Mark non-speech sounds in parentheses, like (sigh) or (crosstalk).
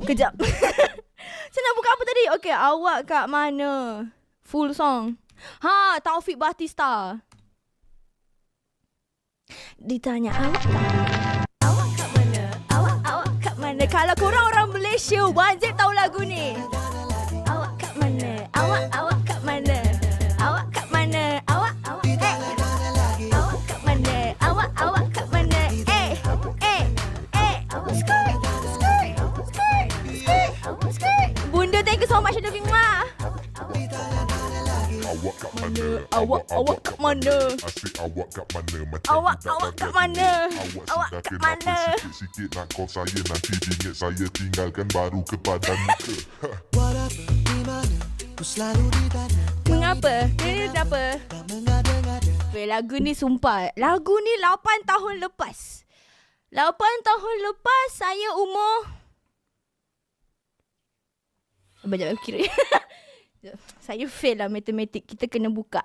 Kejap. (laughs) Saya nak buka apa tadi? Okay, awak kat mana? Full song. Ha, Taufik Batista. Ditanya awak? Awak kat mana? Awak awak kat mana? Kalau korang orang Malaysia wajib tahu lagu ni. Bunda thank you so much Ada Bingma. Awak kat mana? Awak awak kat mana? Asyik awak kat mana? Macam Awak awak kat mana? Awak, kat kenapa mana? Sikit-sikit nak call saya Nanti bingit saya tinggalkan Baru kepada muka (laughs) Whatever, di mana Ku selalu ditanya Mengapa? Dia kenapa? Mengada-ngada Weh, lagu ni sumpah. Lagu ni 8 tahun lepas. 8 tahun lepas saya umur... Banyak kira. (laughs) saya fail lah matematik. Kita kena buka.